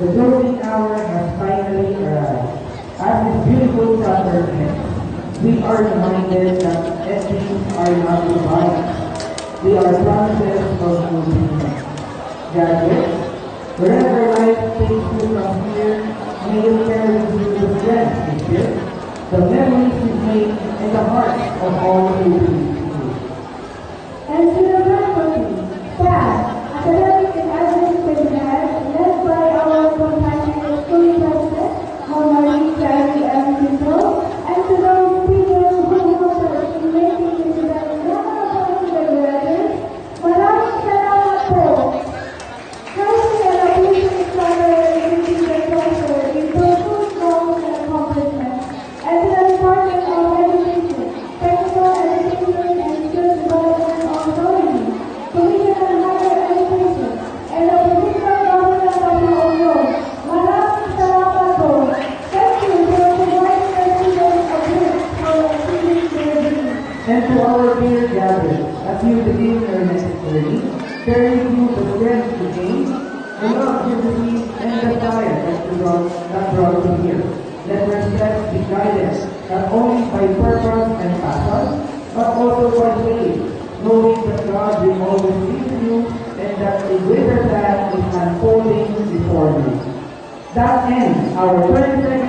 The closing hour has finally arrived. As this beautiful ends, we are reminded that endings are not goodbyes. We are promises of moving. Graduates, wherever life takes you from here, may you carry with you the strength you feel, the memories you make, and the heart of all who you And to our dear gathering, as you begin your next journey, carry you the strength to gain, the love you receive, and the fire that brought, that brought you here. Let your steps be guided not only by purpose and passion, but also by faith, knowing that God will always be with you and that a greater plan is unfolding before you. That ends our 2020